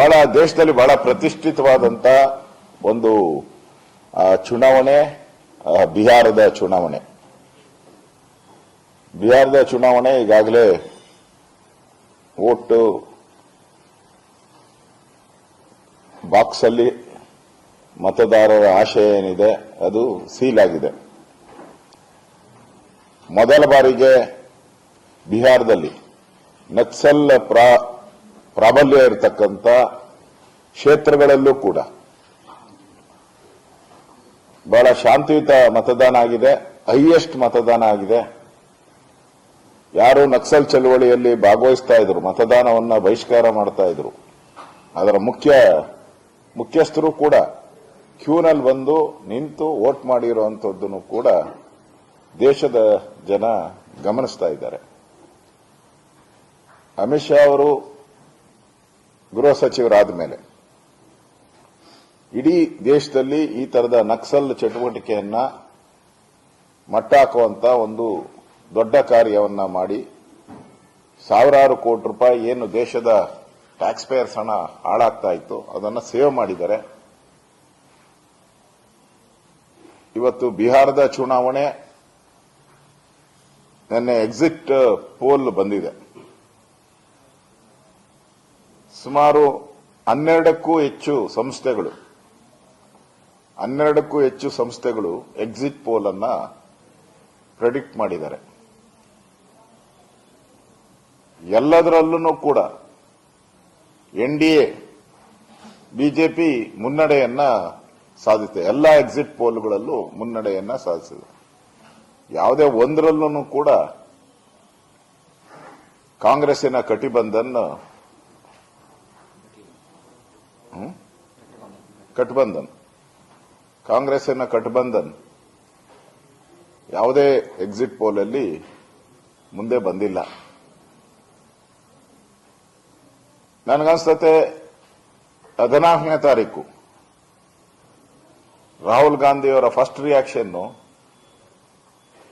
ಬಹಳ ದೇಶದಲ್ಲಿ ಬಹಳ ಪ್ರತಿಷ್ಠಿತವಾದಂತ ಒಂದು ಚುನಾವಣೆ ಬಿಹಾರದ ಚುನಾವಣೆ. ಬಿಹಾರದ ಚುನಾವಣೆ ಈಗಾಗಲೇ ಓಟು ಬಾಕ್ಸ್ ಅಲ್ಲಿ ಮತದಾರರ ಆಶಯ ಏನಿದೆ, ಅದು ಸೀಲ್ ಆಗಿದೆ. ಮೊದಲ ಬಾರಿಗೆ ಬಿಹಾರದಲ್ಲಿ ನಕ್ಸಲ್ ಪ್ರಾ- ಪ್ರಾಬಲ್ಯ ಇರತಕ್ಕಂಥ ಕ್ಷೇತ್ರಗಳಲ್ಲೂ ಕೂಡ. ಬಹಳ ಶಾಂತಿಯುತ ಮತದಾನ ಆಗಿದೆ, ಹೈಯೆಸ್ಟ್ ಮತದಾನ ಆಗಿದೆ. ಯಾರು ನಕ್ಸಲ್ ಚಳವಳಿಯಲ್ಲಿ ಭಾಗವಹಿಸ್ತಾ ಇದ್ರು, ಮತದಾನವನ್ನ ಬಹಿಷ್ಕಾರ ಮಾಡ್ತಾ ಇದ್ರು. ಅದರ ಮುಖ್ಯ, ಮುಖ್ಯಸ್ಥರು ಕೂಡ ಕ್ಯೂನಲ್ಲಿ ಬಂದು ನಿಂತು ವೋಟ್ ಮಾಡಿರುವಂಥದ್ದನ್ನು ಕೂಡ ದೇಶದ ಜನ ಗಮನಿಸ್ತಾ ಇದ್ದಾರೆ. ಅಮಿತ್ ಶಾ ಅವರು ಗೃಹ ಸಚಿವರಾದ ಮೇಲೆ ಇಡೀ ದೇಶದಲ್ಲಿ ಈ ತರದ ನಕ್ಸಲ್ ಚಟುವಟಿಕೆಯನ್ನ ಮಟ್ಟ ಹಾಕುವಂತ ಒಂದು ದೊಡ್ಡ ಕಾರ್ಯವನ್ನ ಮಾಡಿ ಸಾವಿರಾರು ಕೋಟಿ ರೂಪಾಯಿ ಏನು ದೇಶದ ಟ್ಯಾಕ್ಸ್ ಪೇಯರ್ಸ್ ಹಣ ಹಾಳಾಗ್ತಾ ಇತ್ತು, ಅದನ್ನು ಸೇವ್ ಮಾಡಿದ್ದಾರೆ. ಇವತ್ತು ಬಿಹಾರದ ಚುನಾವಣೆ, ನಿನ್ನೆ ಎಕ್ಸಿಟ್ ಪೋಲ್ ಬಂದಿದೆ. ಸುಮಾರು ಹನ್ನೆರಡಕ್ಕೂ ಹೆಚ್ಚು ಸಂಸ್ಥೆಗಳು, ಹನ್ನೆರಡಕ್ಕೂ ಹೆಚ್ಚು ಸಂಸ್ಥೆಗಳು ಎಕ್ಸಿಟ್ ಪೋಲ್ ಅನ್ನ ಪ್ರೆಡಿಕ್ಟ್ ಮಾಡಿದ್ದಾರೆ. ಎಲ್ಲದರಲ್ಲೂ ಕೂಡ ಎನ್ ಡಿ ಎ ಬಿಜೆಪಿ ಮುನ್ನಡೆಯನ್ನ ಸಾಧಿಸಿದೆ. ಎಲ್ಲ ಎಕ್ಸಿಟ್ ಪೋಲ್ಗಳಲ್ಲೂ ಮುನ್ನಡೆಯನ್ನ ಸಾಧಿಸಿದೆ. ಯಾವುದೇ ಒಂದರಲ್ಲೂ ಕೂಡ ಕಾಂಗ್ರೆಸ್ಸಿನ ಕಟಿಬಂಧನ್ ಕಟ್ಬಂಧನ್. ಕಾಂಗ್ರೆಸ್ಸಿನ ಕಟ್ಬಂಧನ್ ಯಾವುದೇ ಎಕ್ಸಿಟ್ ಪೋಲಲ್ಲಿ ಮುಂದೆ ಬಂದಿಲ್ಲ. ನನಗನ್ಸ್ತತೆ ಹದಿನಾಲ್ಕನೇ ತಾರೀಕು ರಾಹುಲ್ ಗಾಂಧಿಯವರ ಫಸ್ಟ್ ರಿಯಾಕ್ಷನ್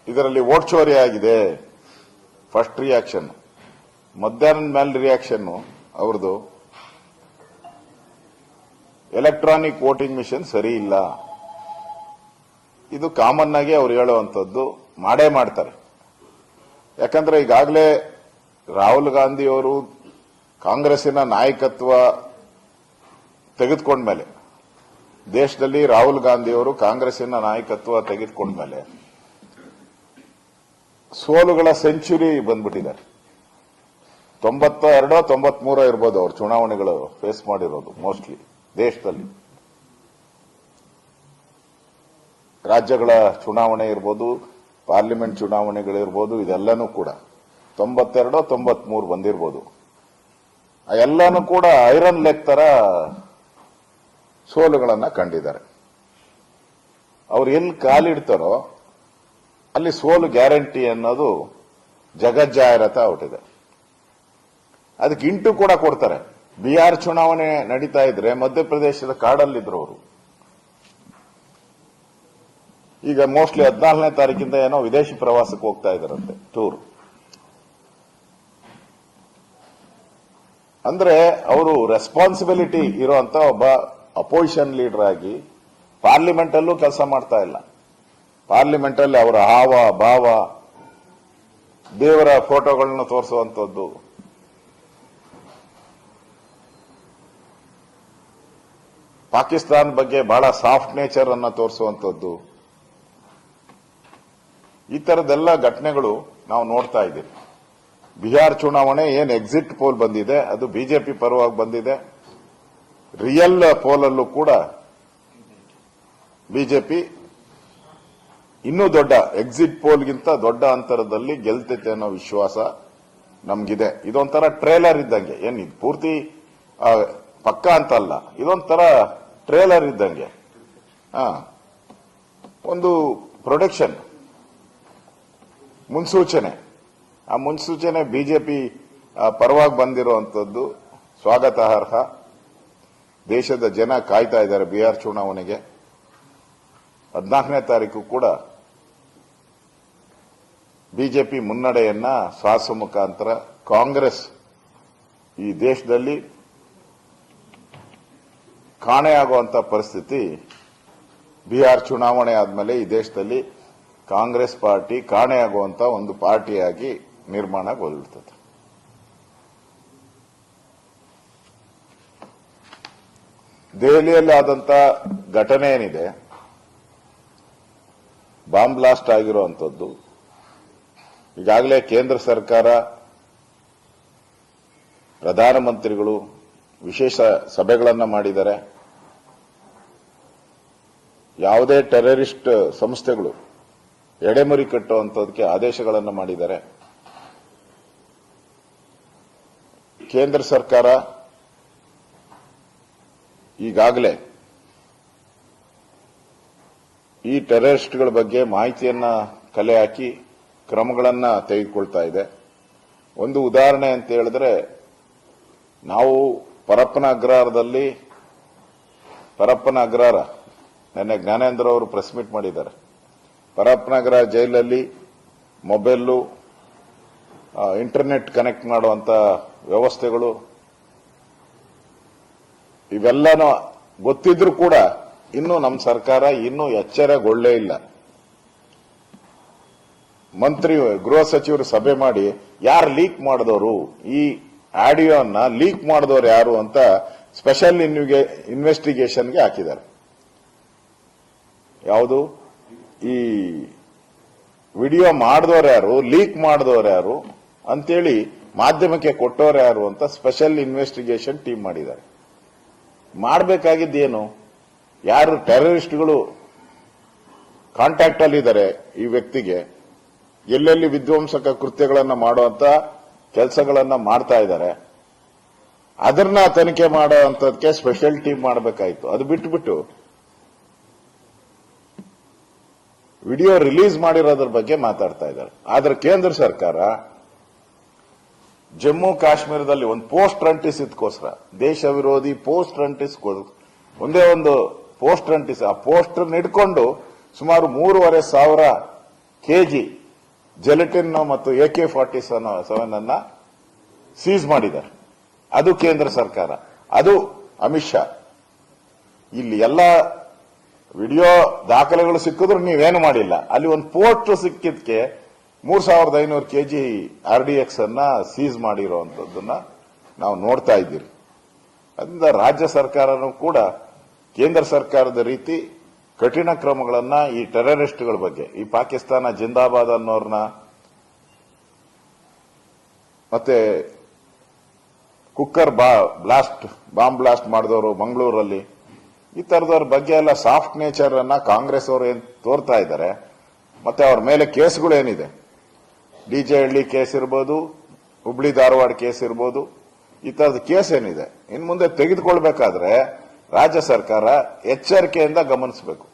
ಇದರಲ್ಲಿ ವೋಟ್ ಚೋರಿ ಆಗಿದೆ. ಫಸ್ಟ್ ರಿಯಾಕ್ಷನ್ ಮಧ್ಯಾಹ್ನದ ಮೇಲೆ ರಿಯಾಕ್ಷನ್ ಅವ್ರದ್ದು. ಎಲೆಕ್ಟ್ರಾನಿಕ್ ವೋಟಿಂಗ್ ಮಿಷನ್ ಸರಿ ಇಲ್ಲ. ಇದು ಕಾಮನ್ ಆಗಿ ಅವ್ರು ಹೇಳುವಂಥದ್ದು ಮಾಡೇ ಮಾಡ್ತಾರೆ. ಯಾಕಂದ್ರೆ ಈಗಾಗಲೇ ರಾಹುಲ್ ಗಾಂಧಿಯವರು ಕಾಂಗ್ರೆಸ್ಸಿನ ನಾಯಕತ್ವ ತೆಗೆದುಕೊಂಡ್ಮೇಲೆ, ದೇಶದಲ್ಲಿ ರಾಹುಲ್ ಗಾಂಧಿಯವರು ಕಾಂಗ್ರೆಸ್ಸಿನ ನಾಯಕತ್ವ ತೆಗೆದುಕೊಂಡ್ಮೇಲೆ ಸೋಲುಗಳ ಸೆಂಚುರಿ ಬಂದ್ಬಿಟ್ಟಿದ್ದಾರೆ. ತೊಂಬತ್ತ ಎರಡೋ ತೊಂಬತ್ಮೂರೋ ಇರ್ಬೋದು ಅವ್ರು ಚುನಾವಣೆಗಳು ಫೇಸ್ ಮಾಡಿರೋದು ಮೋಸ್ಟ್ಲಿ ದೇಶದಲ್ಲಿ. ರಾಜ್ಯಗಳ ಚುನಾವಣೆ ಇರ್ಬೋದು, ಪಾರ್ಲಿಮೆಂಟ್ ಚುನಾವಣೆಗಳಿರ್ಬೋದು, ಇದೆಲ್ಲನೂ ಕೂಡ. ತೊಂಬತ್ತೆರಡು ತೊಂಬತ್ಮೂರು ಬಂದಿರ್ಬೋದು. ಎಲ್ಲಾನು ಕೂಡ ಐರನ್ ಲೆಗ್ ತರ ಸೋಲುಗಳನ್ನ ಕಂಡಿದ್ದಾರೆ. ಅವ್ರು ಎಲ್ಲಿ ಕಾಲಿಡ್ತಾರೋ, ಅಲ್ಲಿ ಸೋಲು ಗ್ಯಾರಂಟಿ ಅನ್ನೋದು ಜಗಜ್ಜಾಹಿರತ ಹೊಟ್ಟಿದೆ. ಅದಕ್ಕೆ ಇಂಟು ಕೂಡ ಕೊಡ್ತಾರೆ. ಬಿಹಾರ್ ಚುನಾವಣೆ ನಡೀತಾ ಇದ್ರೆ ಮಧ್ಯಪ್ರದೇಶದ ಕಾಡಲ್ಲಿದ್ರು ಅವರು ಈಗ ಮೋಸ್ಟ್ಲಿ ಹದಿನಾಲ್ಕನೇ ತಾರೀಕಿಂದ ಏನೋ ವಿದೇಶಿ ಪ್ರವಾಸಕ್ಕೆ ಹೋಗ್ತಾ ಇದಾರಂತೆ, ಟೂರ್. ಅಂದ್ರೆ ಅವರು ರೆಸ್ಪಾನ್ಸಿಬಿಲಿಟಿ ಇರುವಂತ ಒಬ್ಬ ಅಪೋಸಿಷನ್ ಲೀಡರ್ ಆಗಿ ಪಾರ್ಲಿಮೆಂಟ್ ಅಲ್ಲೂ ಕೆಲಸ ಮಾಡ್ತಾ ಇಲ್ಲ. ಪಾರ್ಲಿಮೆಂಟ್ ಅಲ್ಲಿ ಅವರ ಹಾವ, ಭಾವ, ದೇವರ ಫೋಟೋಗಳನ್ನ ತೋರಿಸುವಂತದ್ದು ಪಾಕಿಸ್ತಾನ ಬಗ್ಗೆ ಬಹಳ ಸಾಫ್ಟ್ ನೇಚರ್ ಅನ್ನ ತೋರಿಸುವಂತದ್ದು ಈ ತರದೆಲ್ಲ ಘಟನೆಗಳು ನಾವು ನೋಡ್ತಾ ಇದ್ದೀವಿ. ಬಿಹಾರ್ ಚುನಾವಣೆ ಏನ್ ಎಕ್ಸಿಟ್ ಪೋಲ್ ಬಂದಿದೆ, ಅದು ಬಿಜೆಪಿ ಪರವಾಗಿ ಬಂದಿದೆ. ರಿಯಲ್ ಪೋಲಲ್ಲೂ ಕೂಡ ಬಿಜೆಪಿ ಇನ್ನೂ ದೊಡ್ಡ ಎಕ್ಸಿಟ್ ಪೋಲ್ಗಿಂತ ದೊಡ್ಡ ಅಂತರದಲ್ಲಿ ಗೆಲ್ತೈತೆ ಅನ್ನೋ ವಿಶ್ವಾಸ ನಮ್ಗಿದೆ. ಇದೊಂಥರ ಟ್ರೇಲರ್ ಇದ್ದಂಗೆ. ಏನ್, ಇದು ಪೂರ್ತಿ ಪಕ್ಕ ಅಂತ ಅಲ್ಲ ಇದೊಂಥರ ಟ್ರೇಲರ್ ಇದ್ದಂಗೆ. ಒಂದು ಪ್ರೊಡಕ್ಷನ್. ಮುನ್ಸೂಚನೆ. ಆ ಮುನ್ಸೂಚನೆ ಬಿಜೆಪಿ ಪರವಾಗಿ ಬಂದಿರುವಂತದ್ದು ಸ್ವಾಗತಾರ್ಹ ದೇಶದ ಜನ ಕಾಯ್ತಾ ಇದ್ದಾರೆ ಬಿಹಾರ್ ಚುನಾವಣೆಗೆ. ಹದಿನಾಲ್ಕನೇ ತಾರೀಕು ಕೂಡ ಬಿಜೆಪಿ ಮುನ್ನಡೆಯನ್ನ ಸಾಹಸ ಮುಖಾಂತರ ಕಾಂಗ್ರೆಸ್ ಈ ದೇಶದಲ್ಲಿ ಕಾಣೆಯಾಗುವಂತ ಪರಿಸ್ಥಿತಿ ಬಿಹಾರ್ ಚುನಾವಣೆ ಆದ್ಮೇಲೆ ಈ ದೇಶದಲ್ಲಿ ಕಾಂಗ್ರೆಸ್ ಪಾರ್ಟಿ ಕಾಣೆಯಾಗುವಂತ ಒಂದು ಪಾರ್ಟಿಯಾಗಿ ನಿರ್ಮಾಣ ನಿರ್ಮಾಣಗೊಳ್ಳುತ್ತದೆ. ದೆಹಲಿಯಲ್ಲಿ ಆದಂತ ಘಟನೆ ಏನಿದೆ? ಬಾಂಬ್ ಬ್ಲಾಸ್ಟ್ ಆಗಿರುವಂಥದ್ದು ಈಗಾಗಲೇ ಕೇಂದ್ರ ಸರ್ಕಾರ ಪ್ರಧಾನಮಂತ್ರಿಗಳು ವಿಶೇಷ ಸಭೆಗಳನ್ನು ಮಾಡಿದ್ದಾರೆ. ಯಾವುದೇ ಟೆರರಿಸ್ಟ್ ಸಂಸ್ಥೆಗಳು ಎಡೆಮುರಿ ಕಟ್ಟುವಂಥದಕ್ಕೆ ಆದೇಶಗಳನ್ನು ಮಾಡಿದ್ದಾರೆ. ಕೇಂದ್ರ ಸರ್ಕಾರ ಈಗಾಗಲೇ ಈ ಟೆರರಿಸ್ಟ್ಗಳ ಬಗ್ಗೆ ಮಾಹಿತಿಯನ್ನ ಕಲೆ ಹಾಕಿ ಕ್ರಮಗಳನ್ನ ತೆಗೆದುಕೊಳ್ತಾ ಇದೆ. ಒಂದು ಉದಾಹರಣೆ ಅಂತ ಹೇಳಿದ್ರೆ ನಾವು ಪರಪ್ಪನ ಅಗ್ರಹಾರದಲ್ಲಿ, ಪರಪ್ಪನ ಅಗ್ರಹಾರ, ನಿನ್ನೆ ಜ್ಞಾನೇಂದ್ರ ಅವರು ಪ್ರೆಸ್ ಮೀಟ್ ಮಾಡಿದ್ದಾರೆ. ಪರಪ್ಪನ ಜೈಲಲ್ಲಿ ಮೊಬೈಲು ಇಂಟರ್ನೆಟ್ ಕನೆಕ್ಟ್ ಮಾಡುವಂತ ವ್ಯವಸ್ಥೆಗಳು, ಇವೆಲ್ಲನೂ ಗೊತ್ತಿದ್ರೂ ಕೂಡ ಇನ್ನೂ ನಮ್ಮ ಸರ್ಕಾರ ಇನ್ನೂ ಎಚ್ಚರಗೊಳ್ಳೇ ಇಲ್ಲ. ಮಂತ್ರಿ, ಗೃಹ ಸಚಿವರು ಸಭೆ ಮಾಡಿ ಯಾರು ಲೀಕ್ ಮಾಡಿದವರು, ಈ ಆಡಿಯೋನ ಲೀಕ್ ಮಾಡಿದವರು ಯಾರು ಅಂತ ಸ್ಪೆಷಲ್ ಇನ್ವೆಸ್ಟಿಗೇಷನ್ಗೆ ಹಾಕಿದ್ದಾರೆ. ಯಾವುದು? ಈ ವಿಡಿಯೋ ಮಾಡಿದವರು ಯಾರು, ಲೀಕ್ ಮಾಡಿದವರು ಯಾರು ಅಂತೇಳಿ ಮಾಧ್ಯಮಕ್ಕೆ ಕೊಟ್ಟವರು ಯಾರು ಅಂತ ಸ್ಪೆಷಲ್ ಇನ್ವೆಸ್ಟಿಗೇಷನ್ ಟೀಮ್ ಮಾಡಿದ್ದಾರೆ. ಮಾಡಬೇಕಾಗಿದ್ದೇನು? ಯಾರು ಟೆರರಿಸ್ಟ್ಗಳು ಕಾಂಟ್ಯಾಕ್ಟ್ ಅಲ್ಲಿ ಇದ್ದಾರೆ ಈ ವ್ಯಕ್ತಿಗೆ? ಎಲ್ಲೆಲ್ಲಿ ವಿಧ್ವಂಸಕ ಕೃತ್ಯಗಳನ್ನು ಮಾಡುವಂತ ಕೆಲಸಗಳನ್ನ ಮಾಡ್ತಾ ಇದ್ದಾರೆ. ಅದನ್ನ ತನಿಖೆ ಮಾಡುವಂತದಕ್ಕೆ ಸ್ಪೆಷಲ್ ಟೀಮ್ ಮಾಡಬೇಕಾಯ್ತು. ಅದು ಬಿಟ್ಬಿಟ್ಟು ವಿಡಿಯೋ ರಿಲೀಸ್ ಮಾಡಿರೋದ್ರ ಬಗ್ಗೆ ಮಾತಾಡ್ತಾ ಇದ್ದಾರೆ. ಆದ್ರೆ ಕೇಂದ್ರ ಸರ್ಕಾರ ಜಮ್ಮು ಕಾಶ್ಮೀರದಲ್ಲಿ ಒಂದು ಪೋಸ್ಟ್ ಅಂಟಿಸಿದ್ಕೋಸ್ಕರ ದೇಶ ವಿರೋಧಿ ಪೋಸ್ಟ್ ರಂಟಿಸ್ ಒಂದೇ ಒಂದು ಪೋಸ್ಟ್ ಅಂಟಿಸಿ ಆ ಪೋಸ್ಟರ್ ಇಟ್ಕೊಂಡು ಸುಮಾರು ಮೂರುವರೆ ಸಾವಿರ ಕೆಜಿ ಜೆಲೆಟಿನ್ ಮತ್ತು ಎ ಕೆ ಫಾರ್ಟಿ ಸೆವೆನ್ ಅನ್ನ ಸೀಸ್ ಮಾಡಿದ್ದಾರೆ. ಅದು ಕೇಂದ್ರ ಸರ್ಕಾರ. ಅದು ಅಮಿತ್ ಶಾ. ಇಲ್ಲಿ ಎಲ್ಲ ವಿಡಿಯೋ ದಾಖಲೆಗಳು ಸಿಕ್ಕಿದ್ರು ನೀವೇನು ಮಾಡಿಲ್ಲ. ಅಲ್ಲಿ ಒಂದು ಪೋಸ್ಟ್ ಸಿಕ್ಕಿದ್ಕೆ ಮೂರ್ ಸಾವಿರದ ಐನೂರು ಕೆಜಿ ಆರ್ ಡಿ ಎಕ್ಸ್ ಅನ್ನ ಸೀಸ್ ಮಾಡಿರುವಂತದ್ದನ್ನ ನಾವು ನೋಡ್ತಾ ಇದ್ದೀರಿ. ಅದರಿಂದ ರಾಜ್ಯ ಸರ್ಕಾರನೂ ಕೂಡ ಕೇಂದ್ರ ಸರ್ಕಾರದ ರೀತಿ ಕಠಿಣ ಕ್ರಮಗಳನ್ನ ಈ ಟೆರರಿಸ್ಟ್ಗಳ ಬಗ್ಗೆ, ಈ ಪಾಕಿಸ್ತಾನ ಜಿಂದಾಬಾದ್ ಅನ್ನೋರ್ನ ಮತ್ತೆ ಕುಕ್ಕರ್ ಬಾ, ಬ್ಲಾಸ್ಟ್, ಬಾಂಬ್ ಬ್ಲಾಸ್ಟ್ ಮಾಡಿದವರು ಮಂಗಳೂರಲ್ಲಿ, ಈ ತರದವ್ರ ಬಗ್ಗೆ ಎಲ್ಲ ಸಾಫ್ಟ್ ನೇಚರ್ ಅನ್ನ ಕಾಂಗ್ರೆಸ್ ಅವರು ಏನ್ ತೋರ್ತಾ ಇದ್ದಾರೆ, ಮತ್ತೆ ಅವ್ರ ಮೇಲೆ ಕೇಸ್ಗಳು ಏನಿದೆ? ಡಿಜೆ ಹಳ್ಳಿ ಕೇಸ್ ಇರ್ಬೋದು, ಹುಬ್ಳಿ ಧಾರವಾಡ ಕೇಸ್ ಇರ್ಬೋದು, ಈ ತರದ ಕೇಸ್ ಏನಿದೆ? ಇನ್ ಮುಂದೆ ತೆಗೆದುಕೊಳ್ಬೇಕಾದ್ರೆ ರಾಜ್ಯ ಸರ್ಕಾರ ಎಚ್ಚರಿಕೆಯಿಂದ ಗಮನಿಸಬೇಕು.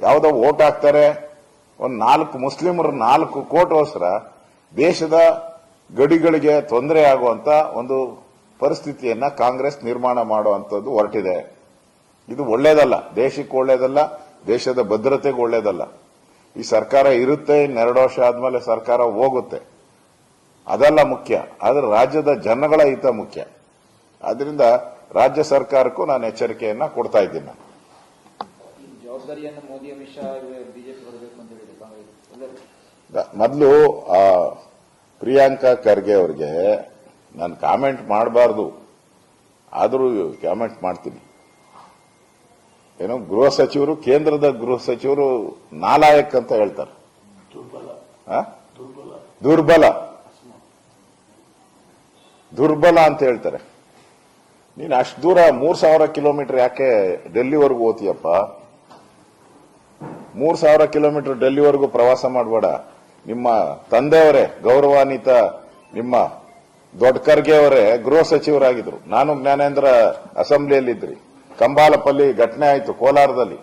ಯಾವುದೋ ಓಟ್ ಹಾಕ್ತಾರೆ. ಒಂದು ನಾಲ್ಕು ಮುಸ್ಲಿಮರು ನಾಲ್ಕು ಕೋಟೋಸ್ಕರ ದೇಶದ ಗಡಿಗಳಿಗೆ ತೊಂದರೆ ಆಗುವಂತ ಒಂದು ಪರಿಸ್ಥಿತಿಯನ್ನ ಕಾಂಗ್ರೆಸ್ ನಿರ್ಮಾಣ ಮಾಡುವಂತದ್ದು ಹೊರಟಿದೆ. ಇದು ಒಳ್ಳೇದಲ್ಲ. ದೇಶಕ್ಕೆ ಒಳ್ಳೇದಲ್ಲ. ದೇಶದ ಭದ್ರತೆಗೆ ಒಳ್ಳೇದಲ್ಲ. ಈ ಸರ್ಕಾರ ಇರುತ್ತೆ ಇನ್ನೆರಡು ವರ್ಷ ಆದ್ಮೇಲೆ ಸರ್ಕಾರ ಹೋಗುತ್ತೆ. ಅದೆಲ್ಲ ಮುಖ್ಯ. ಆದ್ರೆ ರಾಜ್ಯದ ಜನಗಳ ಹಿತ ಮುಖ್ಯ. ಆದ್ರಿಂದ ರಾಜ್ಯ ಸರ್ಕಾರಕ್ಕೂ ನಾನು ಎಚ್ಚರಿಕೆಯನ್ನ ಕೊಡ್ತಾ ಇದ್ದೀನಿ. ಜವಾಬ್ದಾರಿಯನ್ನು ಮೋದಿ ಅಮಿತ್ ಶಾ ಬಿಜೆಪಿ ಬರಬೇಕು ಅಂತ ಹೇಳಿದ್ರು ಕಾಂಗ್ರೆಸ್ ಮೊದಲು ಆ ಪ್ರಿಯಾಂಕಾ ಖರ್ಗೆ ಅವರಿಗೆ ನಾನು ಕಾಮೆಂಟ್ ಮಾಡಬಾರ್ದು. ಆದರೂ ಕಾಮೆಂಟ್ ಮಾಡ್ತೀನಿ. ಏನೋ ಗೃಹ ಸಚಿವರು ಕೇಂದ್ರದ ಗೃಹ ಸಚಿವರು ನಾಲಾಯಕ್ ಅಂತ ಹೇಳ್ತಾರೆ. ಆ? ದುರ್ಬಲ. ದುರ್ಬಲ. ಅಂತ ಹೇಳ್ತಾರೆ. ನೀನು ಅಷ್ಟು ದೂರ ಮೂರ್ ಸಾವಿರ ಕಿಲೋಮೀಟರ್ ಯಾಕೆ ಡೆಲ್ಲಿವರೆಗೂ ಓದ್ತೀಯಪ್ಪ ಮೂರ್ ಸಾವಿರ ಕಿಲೋಮೀಟರ್ ಡೆಲ್ಲಿವರೆಗೂ ಪ್ರವಾಸ ಮಾಡಬೇಡ. ನಿಮ್ಮ ತಂದೆಯವರೇ, ಗೌರವಾನ್ವಿತ ನಿಮ್ಮ ದೊಡ್ಡ ಖರ್ಗೆ ಅವರೇ ಗೃಹ ಸಚಿವರಾಗಿದ್ರು. ನಾನು ಜ್ಞಾನೇಂದ್ರ ಅಸೆಂಬ್ಲಿಯಲ್ಲಿದ್ರಿ. ಕಂಬಾಲಪಲ್ಲಿ ಘಟನೆ ಆಯಿತು ಕೋಲಾರದಲ್ಲಿ.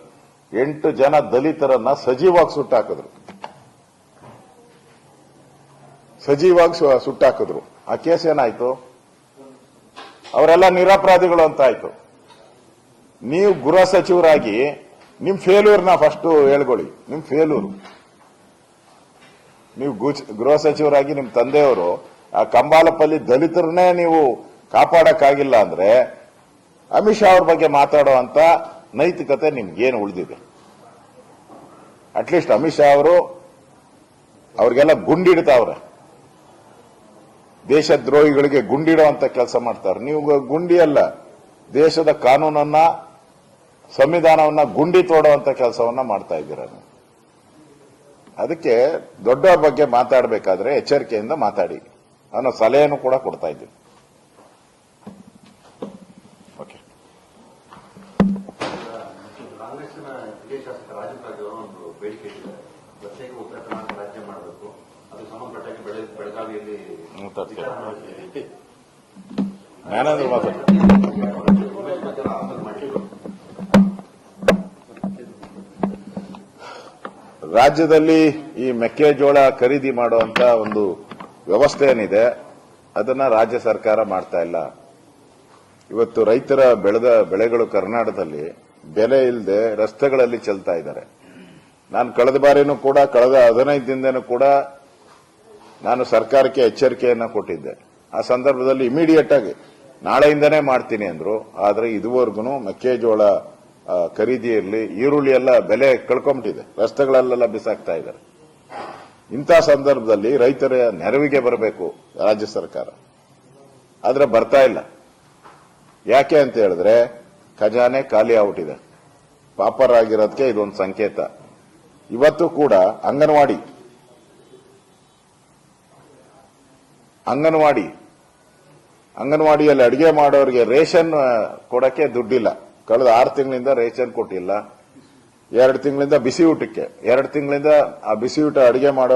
ಎಂಟು ಜನ ದಲಿತರನ್ನ ಸಜೀವಾಗಿ ಸುಟ್ಟಾಕಿದ್ರು. ಸಜೀವಾಗಿ ಸುಟ್ಟಾಕಿದ್ರು. ಆ ಕೇಸ್ ಏನಾಯ್ತು? ಅವರೆಲ್ಲ ನಿರಪರಾಧಿಗಳು ಅಂತ ಆಯ್ತು ನೀವು ಗೃಹ ಸಚಿವರಾಗಿ ನಿಮ್ ನಾ ಫಸ್ಟ್ ಹೇಳ್ಕೊಳ್ಳಿ. ನಿಮ್ ಫೇಲ್ಯೂರ್ ನೀವು ಗೃಹ ಸಚಿವರಾಗಿ ನಿಮ್ ತಂದೆಯವರು ಆ ಕಂಬಾಲಪಲ್ಲಿ ದಲಿತರನ್ನೇ ನೀವು ಕಾಪಾಡಕ್ಕಾಗಿಲ್ಲ ಅಂದ್ರೆ ಅಮಿತ್ ಶಾ ಅವ್ರ ಬಗ್ಗೆ ಮಾತಾಡುವಂತ ನೈತಿಕತೆ ನಿಮ್ಗೇನು ಉಳಿದಿದೆ? ಅಟ್ಲೀಸ್ಟ್ ಅಮಿತ್ ಶಾ ಅವರು ಅವ್ರಿಗೆಲ್ಲ ಗುಂಡಿಡ್ತಾವ್ರೆ. ದೇಶದ್ರೋಹಿಗಳಿಗೆ ಗುಂಡಿಡುವಂತ ಕೆಲಸ ಮಾಡ್ತಾರೆ. ನೀವು ಗುಂಡಿ ಅಲ್ಲ ದೇಶದ ಕಾನೂನನ್ನ ಸಂವಿಧಾನವನ್ನ ಗುಂಡಿ ತೋಡುವಂತ ಕೆಲಸವನ್ನ ಮಾಡ್ತಾ ಇದ್ದೀರ ನೀವು ಅದಕ್ಕೆ ದೊಡ್ಡ ಬಗ್ಗೆ ಮಾತಾಡಬೇಕಾದ್ರೆ ಎಚ್ಚರಿಕೆಯಿಂದ ಮಾತಾಡಿ. ಅನ್ನೋ ಸಲಹೆಯನ್ನು ಕೂಡ ಕೊಡ್ತಾ ಇದ್ದೀನಿ. ಓಕೆ ರಾಜ್ಯದಲ್ಲಿ ಈ ಮೆಕ್ಕೆಜೋಳ ಖರೀದಿ ಮಾಡುವಂತ ಒಂದು ವ್ಯವಸ್ಥೆ ಏನಿದೆ ಅದನ್ನ ರಾಜ್ಯ ಸರ್ಕಾರ ಮಾಡ್ತಾ ಇಲ್ಲ. ಇವತ್ತು ರೈತರ ಬೆಳೆದ ಬೆಳೆಗಳು ಕರ್ನಾಟಕದಲ್ಲಿ ಬೆಲೆ ಇಲ್ಲದೆ ರಸ್ತೆಗಳಲ್ಲಿ ಚೆಲ್ತಾ ಇದ್ದಾರೆ. ನಾನು ಕಳೆದ ಬಾರಿನೂ ಕೂಡ, ಕಳೆದ ಹದಿನೈದು ದಿನದೂ ಕೂಡ ನಾನು ಸರ್ಕಾರಕ್ಕೆ ಎಚ್ಚರಿಕೆಯನ್ನು ಕೊಟ್ಟಿದ್ದೆ. ಆ ಸಂದರ್ಭದಲ್ಲಿ ಇಮಿಡಿಯೇಟ್ ಆಗಿ ನಾಳೆಯಿಂದನೇ ಮಾಡ್ತೀನಿ ಅಂದ್ರು, ಆದರೆ ಇದುವರೆಗೂ ಮೆಕ್ಕೆಜೋಳ ಖರೀದಿಯಲ್ಲಿ ಈರುಳ್ಳಿ ಎಲ್ಲ ಬೆಲೆ ಕಳ್ಕೊಂಬಿಟ್ಟಿದೆ. ರಸ್ತೆಗಳಲ್ಲೆಲ್ಲ ಬಿಸಾಕ್ತಾ ಇದ್ದಾರೆ. ಇಂಥ ಸಂದರ್ಭದಲ್ಲಿ ರೈತರ ನೆರವಿಗೆ ಬರಬೇಕು ರಾಜ್ಯ ಸರ್ಕಾರ. ಆದ್ರೆ ಬರ್ತಾ ಇಲ್ಲ. ಯಾಕೆ ಅಂತ ಹೇಳಿದ್ರೆ ಖಜಾನೆ ಖಾಲಿ ಆಗ್ಬಿಟ್ಟಿದೆ. ಪಾಪರ್ ಆಗಿರೋದಕ್ಕೆ ಇದೊಂದು ಸಂಕೇತ. ಇವತ್ತು ಕೂಡ ಅಂಗನವಾಡಿ ಅಂಗನವಾಡಿ, ಅಂಗನವಾಡಿಯಲ್ಲಿ ಅಡಿಗೆ ಮಾಡೋರಿಗೆ ರೇಷನ್ ಕೊಡಕ್ಕೆ ದುಡ್ಡಿಲ್ಲ. ಕಳೆದ ಆರು ತಿಂಗಳಿಂದ ರೇಷನ್ ಕೊಟ್ಟಿಲ್ಲ. ಎರಡು ತಿಂಗಳಿಂದ ಬಿಸಿ ಊಟಕ್ಕೆ. ಎರಡು ತಿಂಗಳಿಂದ ಆ ಬಿಸಿ ಊಟ ಅಡಿಗೆ ಮಾಡೋ